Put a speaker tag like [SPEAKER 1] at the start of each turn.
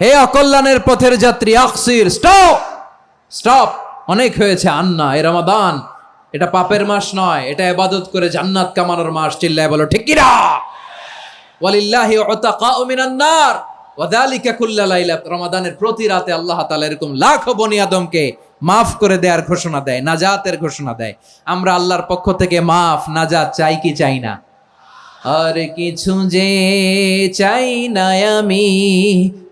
[SPEAKER 1] হে অকল্যাণের পথের যাত্রী, আকসির, stop! Stop! অনেক হয়েছে আন্না, এ রমাদান। এটা পাপের মাস নয়, এটা এবাদত করে জান্নাত কামানোর মাস, চিল্লায় বলো, ঠিক কিনা? ওয়ালিল্লাহি উতাকাউ মিনান নার ওয়াদালিকা কুল্লা লাইলা রমাদানের প্রতি রাতে আল্লাহ তাআলা এরকম লাখো বনি আদমকে মাফ করে দেওয়ার ঘোষণা দেয়, নাজাতের ঘোষণা দেয়। আমরা আল্লাহর পক্ষ থেকে মাফ, নাজাত চাই কি চাই না? আর কিছু যে চাই না আমি